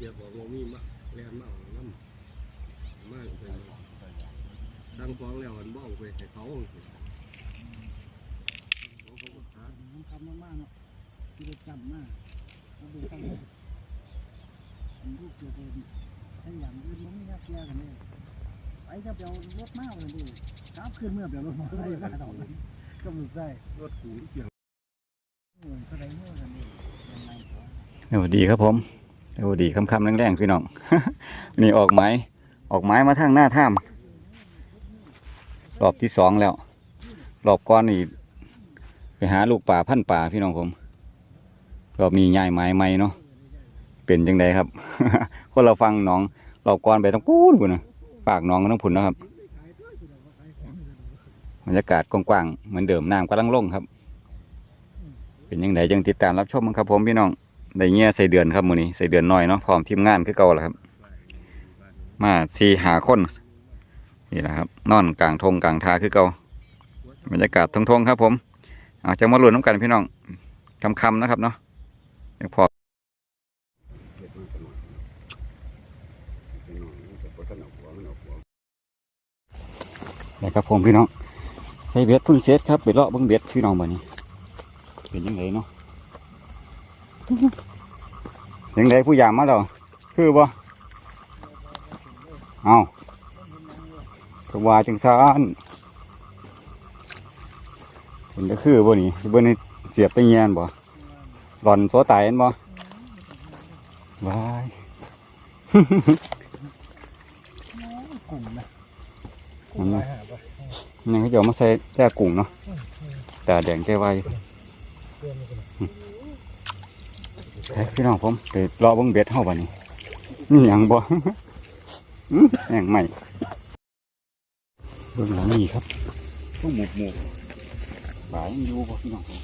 เจียบอกว่ามีมาแลนมาเอาน้ำมากเป็นดังฟ้องแล้วมันบ้องไปให้เขาเขาเขาก็หามันทำมากๆเนาะที่ได้จำมากมาดูข้างในมันลูกเจอเป็นถ้าอย่างอื่นมันไม่น่าเชื่อกันเลยไปก็เปียวรถมากเลยดิกราบขึ้นเมื่อเปียวรถมอเตอร์ไซค์มาต่อเลยก็มือใส่รถกูดเกี่ยวสวัสดีครับผม สวัสดีคำคำๆแรงๆพี่น้อง นี่ออกไม้ออกไม้มาทางหน้าถ้ำรอบที่สองแล้ว รอบก้อนนี่ไปหาลูกป่าพันป่าพี่น้องผม รอบนี้ย้ายไม้ใหม่เนาะเป็นจังไดครับ คนเราฟังน้องรอบก้อนไปต้องพูนกูนะปากน้องก็ต้องผุนนะครับบรรยากาศกว้างๆเหมือนเดิมน้ำกำลังลงครับ เป็นยังไงจังติดตามรับชมมั้งครับผมพี่น้อง ได้เงี้ยใส่เดือนครับมือนี้ใส่เดือนน้อยเนาะพร้อมทีมงานคือเก่าแหละครับ มาสี่หาคนนี่แหละครับ นอนกลางทงกลางทาคือเก่าบรรยากาศทงๆครับ ผมอาจะมาลุ้นน้ำกันพี่น้องคำคำนะครับเนาะเดี๋ยวพอเด็กมันะพัฒนาหัวมันอนะครับผมพี่น้องใส่เบ็ดพึ่งเซตครับไปเลาะบังเบ็ดพี่น้องบ่นี้เป็นยังไงเนาะ ยังไงผู้ยามมาแล้วคือบ่เอาก็ว่าจังซานเป็นก็คือบ่นี่บ่นให้เสียบตะเงียนบ่หลอนโซตายเห็นบ่วายกลุ่มนะมันนะนี่เขาจะเอามาใส่แจ่กุ้งเนาะแต่แดงแก้ไวเฮ้ยพี่น้องผมไปรอเบิ่งเบ็ดเฮาบ่นี่นี่หยังบ่อื้อแหงใหม่เบิ่งหลังนี่ครับต้องหมูกหมูกบ่ายอยู่บ่พี่น้องผม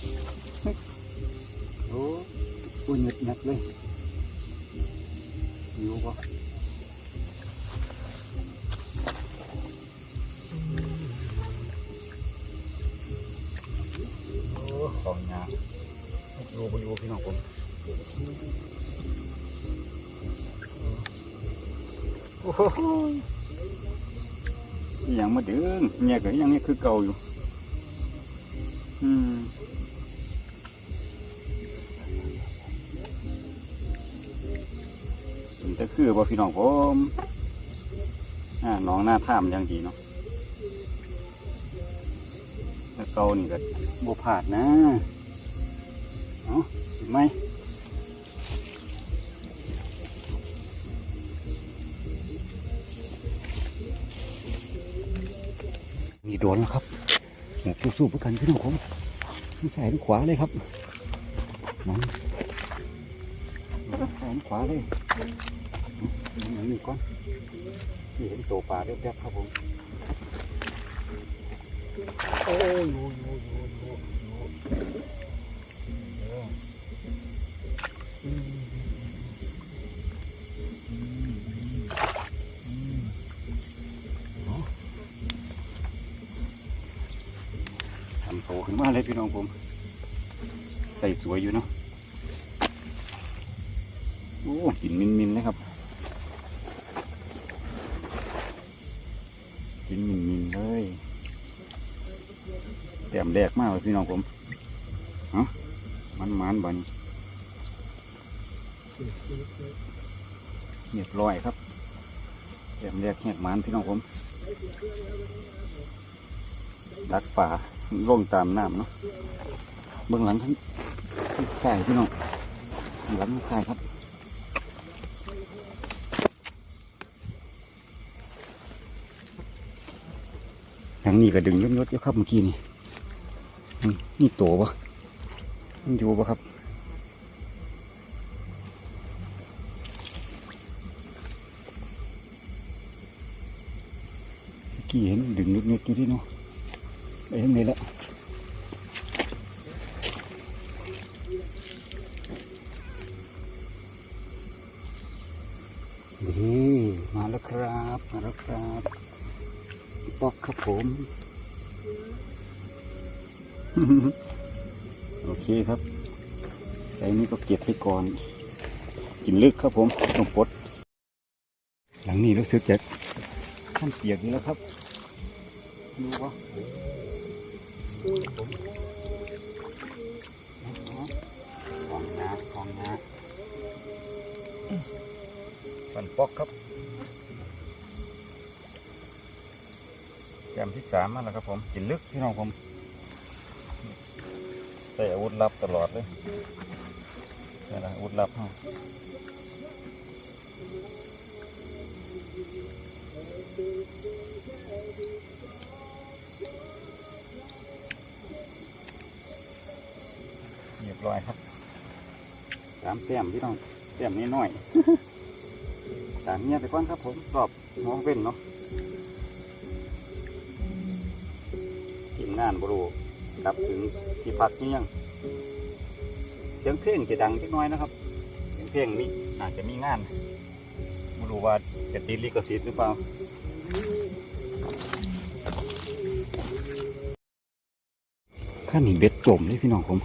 โอ้โหเงียบเงียบเลยอยู่บ่โอ้ของยาอยู่บ่อยู่พี่น้องผม โอ้โหย่างมาดึงเนี่ยก็ยังนี่คือเก่าอยู่ อืมเป็นแต่คือบ่พี่น้องผมอ่าน้องหน้าท่ามย่างดีเนาะแต่เก่านี่ก็บผาดนะ เอาไหม มีโดนแล้วครับสู้ๆเพื่อกันพี่น้องผมทั้งซ้ายทั้งขวาเลยครับน้องซ้ายทั้งขวาเลยเอาหนึ่ก้อนนี่เห็นโตปลาแป๊บๆครับผมโอ้ยโอ้ยโอ้ยโอ้ยโอ้ย มาเลยพี่น้องผม ใส่สวยอยู่เนาะโอ้หินมินมินเลยครับหินมินมินเลยแต้มแรกมากเลยพี่น้องผมเอ้ามันมันบันเรียบร้อยครับแต้มแรกแหกมันพี่น้องผม ดักป่าลงตามน้ำเนาะเบื้องหลังทั้งใช่พี่น้องหลังใช่ครับทางนี้ก็ดึงยศยศอยู่ครับเมื่อกี้นี่นี่โตปะมันอยู่ปะครับเมื่อกี้เห็นดึงยศยศอยู่ที่เนาะ ไปทางนี้แล้วนี่มาแล้วครับ มาแล้วครับปอกครับผม โอเคครับใส่นี้ก็เก็บไปก่อน กินลึกครับผมต้องปลดหลังนี้รู้สึกจะท่านเปียกอยู่แล้วครับดูว่า ของงาของงาฟันปอกครับแกมที่สามมาแล้วครับผมกินลึกพี่น้องผมใส่อาวุธลับตลอดเลยนี่แหละอาวุธลับเฮา ร้อยครับสามแต้มพี่น้องแต้มนี้น้อยสามเงียไปก่อนครับผมรอบมองเป็นเนาะทีมงานบรูกลับถึงที่พักนี่ยังเสียงเพลงจะดังเล็กน้อยนะครับเสียงเพลงนี้อาจจะมีงานไม่รู้ว่าจะติดลิขสิทธิ์หรือเปล่าข้าหนีเบ็ดจมเลยพี่น้องผม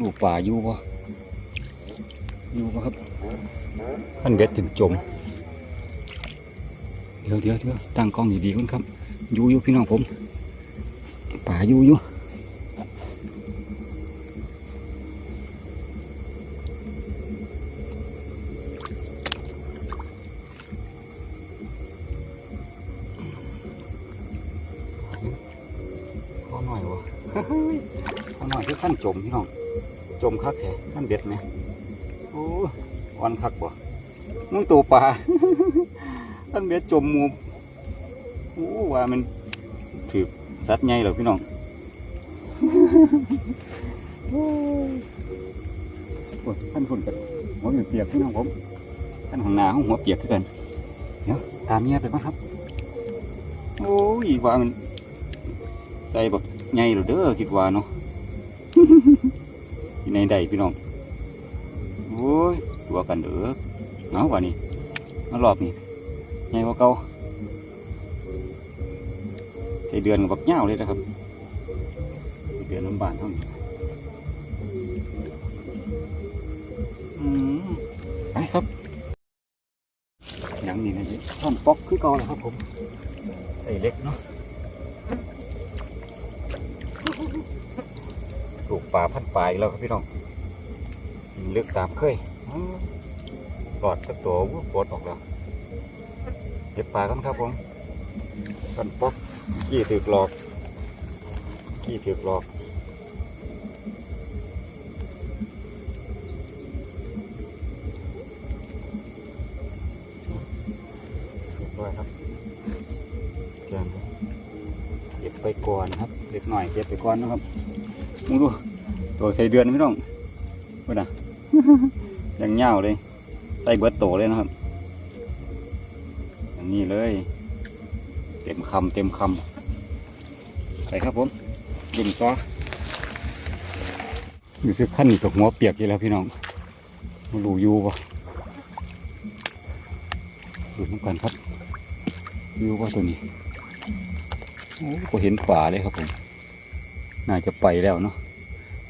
ลูกป่าอยู่ปะอยู่ปะครับขั้นเบ็ดจนจม เดี๋ยวเดี๋ยวเดี๋ยวตั้งกล้องดีๆก่อนครับอยู่อยู่พี่น้องผม ป่าอยู่อยู่พอหน่อยวะพอหน่อยคือขั้นจมพี่น้อง จมคักแท้ขั้นเบ็ดไหมโอ้อ่อนคักบ่มึงตัวปลาขั้นเบ็ดจมมูโอ้ว่ามันถือสัตว์ใหญ่เหรอพี่น้องโอ้ท่านคนกันหัวเปียกพี่น้องผมท่านของนาของหัวเปียกคือกันเดี๋ยวตามเมียไปก่อนครับ โอ้ยว่ามันใจแบบใหญ่เหรอเด้อคิดว่าเนาะ ที่ในใดพี่น้องโอ้ยตัวกันเด้อเอาว่านี่มารอบนี่ใหญ่กว่าเก่าใส่เดือนกับบักเหย้าเลยนะครับเดือนลำบานเท่านี้อืมไปครับอย่างนี้นะจ๊ท่อนป๊อกคือเก่าแล้วครับผมใส่เล็กเนาะ ป่าพันป่าอีกแล้วครับพี่น้องลึกตามเคยอื้อปลอดสักตัววุ้ปลดออกแล้วเก็บป่ากันครับผมกันป๊อกกี้ถือกหลอกกี้ถือกหลอกเรียบร้อยครับแกงเก็บไปก่อนครับ เล็กหน่อยเก็บไปก่อนนะครับมึงดู ตัวใส่เดือนพี่น้องเพื่อนอะยังเงาเลยใส่เบิดโตเลยนะครับอันนี้เลย เต็มคำเต็มคำไปครับผมยิงต่ออยู่ซึกขั้นกับหัวเปียกอยู่แล้วพี่น้องมาดูยู่ปะดูน้ำกันครับยู่ปะตัวนี้โอ้ก็เห็นฝาเลยครับผม น่าจะไปแล้วเนาะ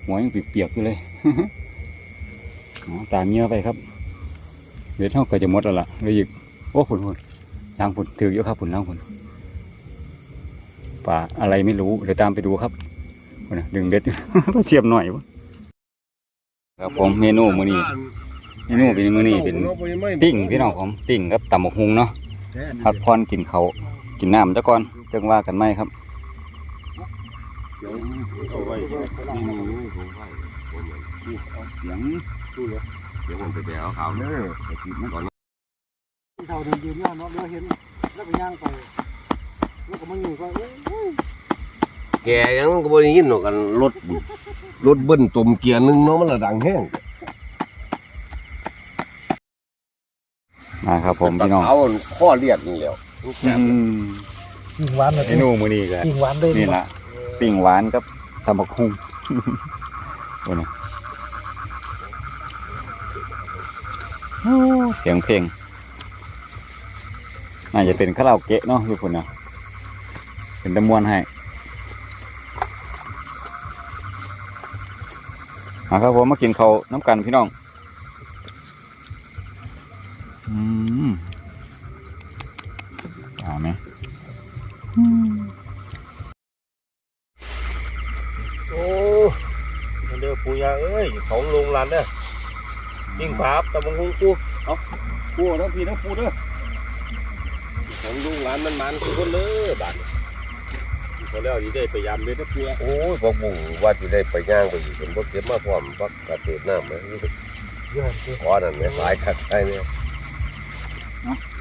หัวยังเปียกๆอยู่เลยตามเงี้ยไปครับเดี๋ยวเท่าก็จะหมดแล้วล่ะเลยอีกโอ้ผุนผุนยางผุนถือเยอะครับผุนล่างผุนป่าอะไรไม่รู้เดี๋ยวตามไปดูครับพุ่นน่ะดึงเบ็ดก็เสียบหน่อยวะครับผมเมนูมื้อนี้เมนูเป็นมื้อนี้เป็นปิ้งพี่น้องผมปิ้งกับตำหมกฮุงเนาะพักผ่อนกินเขากินน้ำซะก่อนจังว่ากันไหมครับ เอาไว้นี่นี่ผมไว้ผมเหมือนเสียงเดี๋ยวผมไปแบกเขาวเด้อไปกินมันก่อนที่เขาเดินยืนเนี่ยเนาะเดี๋ยวเห็นแล้วก็ย่างไปแล้วก็มาอยู่ก็เอ้ยแกยังก็บ่ได้ยินหรอกกันรถรถเบิ้ลตุ่มเกียร์หนึงเนาะมันละดังแห้งมาครับผมพี่น้องเอาข้อเลียดนี่แหล้วอืมปิ่งหวานเลยเมนูมื้อนี้ก็ปิ่งหวานเลยนี่ละ ปิ้งหวานกับตำบักหุ่งโอ้นะเสียงเพลงน่าจะเป็นคาราโอเกะเนาะทุกคนนะเป็นตะมวนให้เอาครับผมมากินเขาวน้ำกันพี่น้อง ยิ่งผาบตะบังฮุงปูเอาปูเด้อพี่เด้อปูเด้อของโรงร้านมันมันทุกคนเลยบาดพอแล้วที่ได้พยายามเลยนะปูโอ้ยพวกบุ้งว่าจะได้ไปย่างไปอีกเป็นพวกเก็บมาพร้อมพักกระเทียมน้ำไหมขอนั่นไหมหลายคักใช่เนี่ย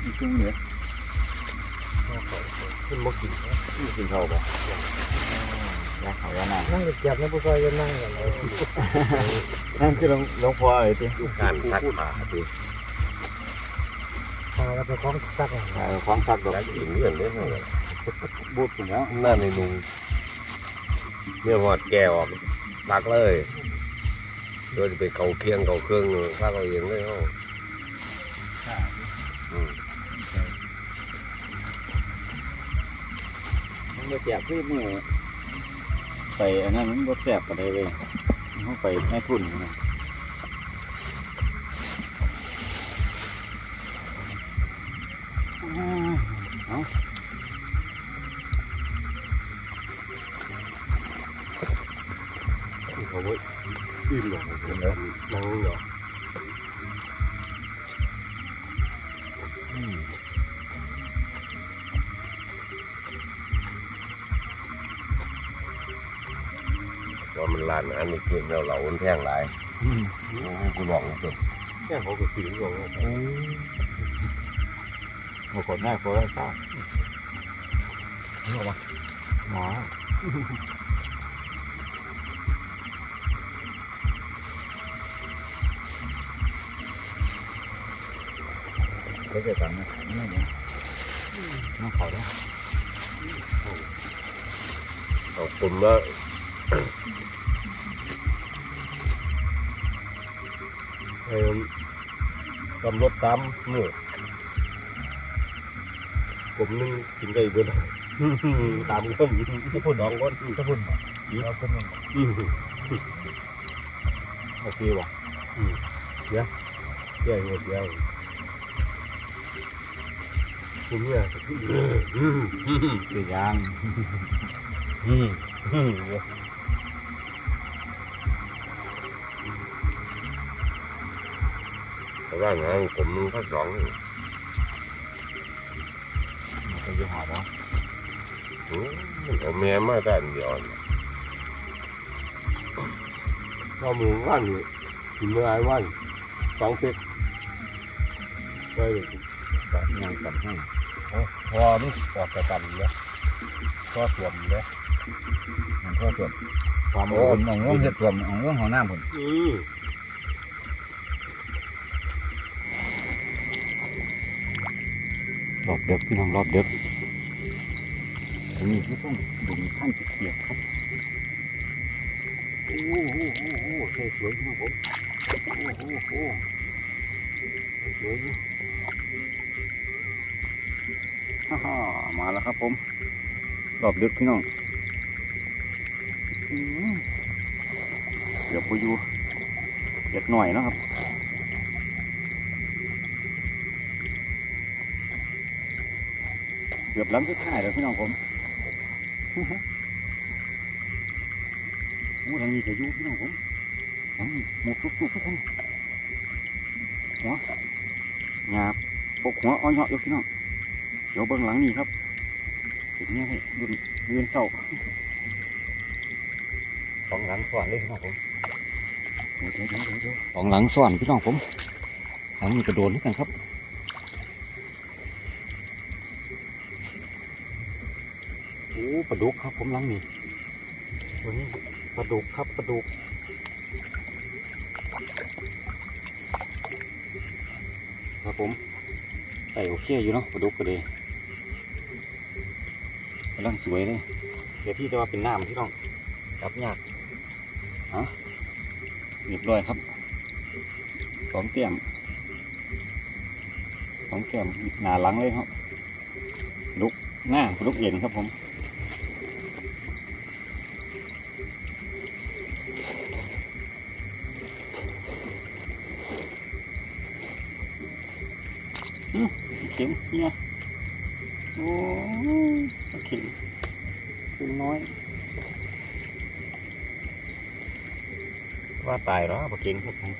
มีเครื่องเหลือขึ้นมากินกินเขาบ่ ยาเขายานานั่งเก็บนะผู้ชายจะนั่งกันเลยนั่นคือหลวงหลวงพ่อไอ้ที่การทักขาดิพาเราไปคล้องซักหน่อยเออของสักดอกแล้วกินเรื่องนี้เท่านั้นบูดถึงแล้วหน้าในนุงเนี่ยหอดแก้วออกตักเลยโดยจะไปเขาเคียงเขาเครื่องข้าเขาเองเลยเนาะอืมมันบ่แสบคือมือ ไปอันนั้นมันบ่แสบปานใดเลยเขาไปแม่ทุนนะเขาไว้อิ่มหรอกนั่งเหรอามันลานอันนี้กินแล้วเราแท่งหลายกูลองจนแค่เขาก็กินก่อนหมดคนแรกคนแรกเจ้าหมอก็จะกันนะนี่นี่น้องเขาได้เอาปุ่มแล้ว เออกำรถตามมือกลุ่มหนึงกินได้เบิดตามคนที่พูดสองคนจะพุ่นบ่เราคนนึงอืมโอเคว่ะแย่หมดแล้วคุณเนี่ยคือยางอืม อืมแต่ว่างานกลุ่มหนึงพักสองมันก็จะหอดแล้วอืมเอาแม่มาด้านเดียวน่ะข้อมูลว่านอยู่กินเมื่อไรว่านสองเซตไปยางกันให้พอมันออกกระตันเลยก็สวมเลยมันก็ส่วนความอุ่นของง่วงเห็ดส่วนของง่วงของน้ำผมอืม รอบเด็กพี่น้องรอบเด็กจะมีที่ต้องดูมีขั้นเกียบครับโอ้โหโอ้โหโอ้โหใส่สวยมากผมโอ้โหโอ้โหใส่สวยนะฮ่าฮ่ามาแล้วครับผม รอบดึกพี่น้องเดี๋ยวพออยู่เด็ดหน่อยนะครับ เกือบล้ำสุดท้ายแล้วพี่น้องผมโอ้ทางนี้จะอยู่พี่น้องผมทางนี้หมกทุกๆทุกคนหัวหยาบปกหัวอ้อยเหาะอยู่พี่น้องเดี๋ยวเบื้องหลังนี่ครับเห็นเนี่ยให้รุ่นเรียนเศร้าสองหลังสวนเลยครับผมเดี๋ยวเดี๋ยวเดี๋ยวเดี๋ยวสองหลังซ่อนพี่น้องผมหลังนี้กระโดดด้วยกันครับ อ้ปลาดุกครับ ผมหลังนี้ตัวนี้ปลาดุกครับปลาดุกครับผมใส่โอเคอยู่เนาะปลาดุกก็เลยกำลังสวยเลย เดี๋ยวพี่จะว่าเป็นน้ำพี่น้องจับยากเรียบร้อยครับสองเตียมสองแก้มหนาหลังเลยครับลุกหน้าลุกเย็นครับผมเข็ม เนี่ยโอ้ยปลาเข็มตัวน้อยว่าตายแล้วปลาเข็งครับผม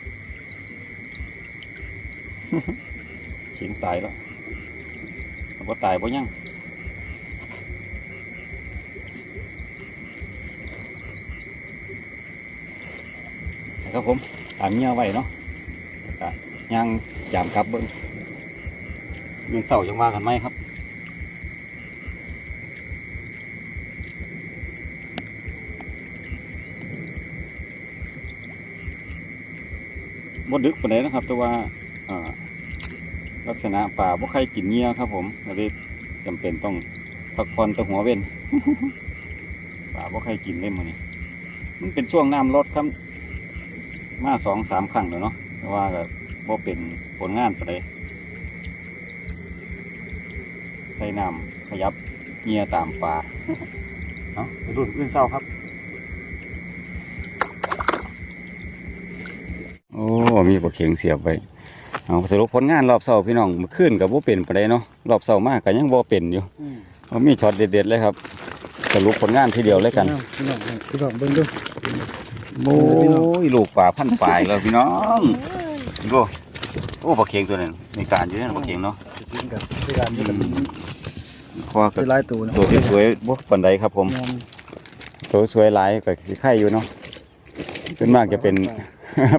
เข็งตายแล้วว่าตายบ่ยังครับผมตามเงี้ยไว้เนาะย่างยามกลับเบิ้ง เงินเต่ายังว่ากันไหมครับบดดึกปานใดนะครับ แต่ว่าลักษณะป่าบ่ใครกินเงี้ยครับ ผมก็เลยจำเป็นต้องพักผ่อนแต่หัวเว้นป่าบ่ใครกินเล่มมันนี่มันเป็นช่วงน้ำลดครับ มาสองสามครั้งแล้วเนาะแต่ว่าก็บ่เป็นผลงานปานใด ใส่น้ำขยับเงียตามป่าเนาะไปรุ่นอื่นเศร้าครับ โอ้ มีปลาเข็งเสียบไว้เอาสรุปผลงานรอบเสาร์พี่น้องเมื่อคืนกับว่าเป็นไปได้เนาะรอบเสาร์มากก็ยังบ่เป็นอยู่อืมเอามีช็อตเด็ดๆเลยครับสรุปผลงานทีเดียวเลยกันพี่น้องพี่น้องเบิ่งดูโอ้ยลูกป่าพันปลายแล้วพี่น้องดูโอ้ปลาเข็งตัวนั้นมีการอยู่นั่นปลาเข็งเนาะกินกับที่ร้านนี่กับเพราะว่าก็คือหลายตัวนะตัวที่สวยบ่ปานใดครับผมแม่นตัวสวยหลายก็สิไข่อยู่เนาะส่วนมากจะเป็น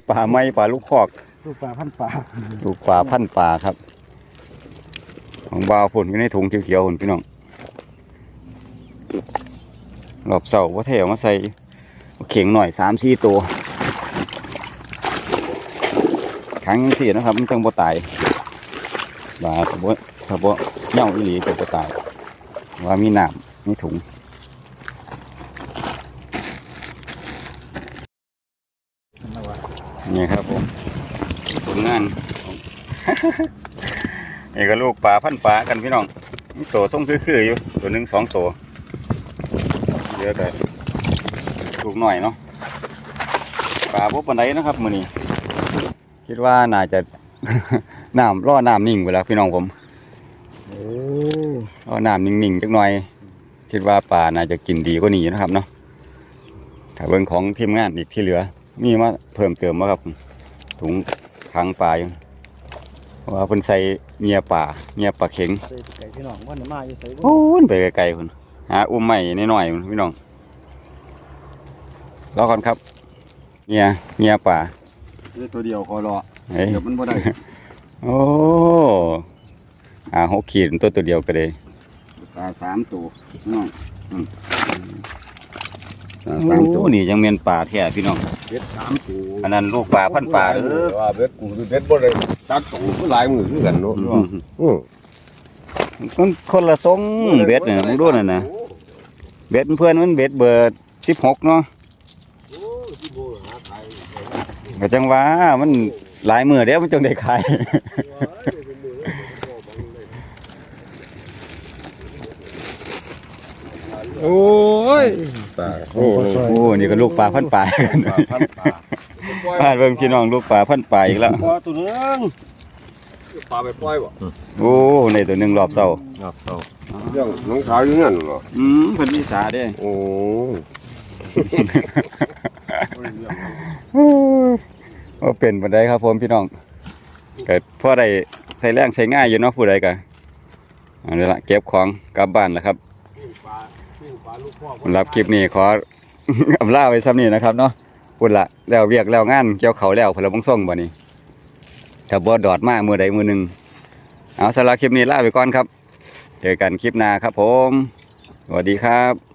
ปลาไม้ปลาลูกคอกลูกปลาพันปลาลูกปลาพันปลาครับ ของบาวผลอยู่ในถุงเขียวๆผลพี่น้องรอบเสาว่าเทเอามาใส่เข่งหน่อยสามสี่ตัว ครั้งสี่นะครับ มันจังบ่ตายบาถ้าบ่ถ้าบ่เหย่าอีหลีจะบ่ตาย ว่ามีน้ำมีถุงนี่ครับผมผลงานนี่ก็ลูกปลาพันปลากันพี่น้องมีตัวทรงคือๆอยู่ตัวหนึ่งสองตัวเยอะแต่ลูกหน่อยเนาะปลาพวกปันไดนะครับมือนี้ คิดว่าน่าจะ น้ำล่อน้ำนิ่งไปแล้วพี่น้องผมโอ้ล่อน้ำนิ่งๆจักหน่อย คิดว่าปลาน่าจะกินดีกว่านี้นะครับเนาะถ้าเบิ่งของทีมงานอีกที่เหลือ มีมาเพิ่มเติมมาครับ ถุงค้างปลาอยู่เพราะว่าเพิ่นใส่เงียป่าเงียปลาเข็งใส่ไก่พี่น้องว่าน่ะมาอยู่ใส่บ่โอ้ยไปไกลๆพุ่นหาอุ้มใหม่น้อยๆพุ่นพี่น้องรอก่อนครับเงียเงียป่า ตัวเดียวคอรอเฮ้ย เดี๋ยวมันบ่ได้โอ้อาหกขีดตัวตัวเดียวก็เลยปลาสามตัวพี่น้องอืมปลาโอ้สามตัวนี่ยังเมียนป่าแท้พี่น้องเบ็ดสามตัวอันนั้นลูกป่าพันป่าเด้อว่าเบ็ดกูคือเบ็ดบ่ได้ตัดตูก็หลายมือคือกันเนาะอืมอือมันคนละทรงเบ็ดเนี่ยมึงดูนั่นนะเบ็ดเพื่อนมันเบ็ดเบอร์สิบหกเนาะ โอ้ยที่โบหาขาย ก็จังว่ามันหลายมือเดี๋ยวมันจังได้ขาย โอ้ยตาโอ้ยโอ้นี่ก็ลูกปลาพันปลากันปลาพันปลาพาดเบิ่งพี่น้องลูกปลาพันปลาอีกแล้ว ปลาตัวนึงปลาไปปล่อยบ่โอ้ในตัวหนึ่งรอบเศร้าครับเอาเรื่องน้องขาวอยู่นั่นเหรออืมเพิ่นมีสาเด้โอ้ ก็เป็นบันไดครับผมพี่น้องเกิดพ่อใดใส่แรงใส่ง่ายอยู่เนาะผู้ใดก็เอาละเก็บของกลับบ้านแล้วครับสำหรับคลิปนี้ขออำลาไว้ซ้ำนี้นะครับเนาะพูดละแล้วเวียกแล้วงานเกี่ยวเขาแล้วพลบงส่งบ่นี้ถ้าบ่ดอดมากมือใดมือหนึ่งเอาสำหรับคลิปนี้ลาไปก่อนครับ เจอกันคลิปหน้าครับผม สวัสดีครับ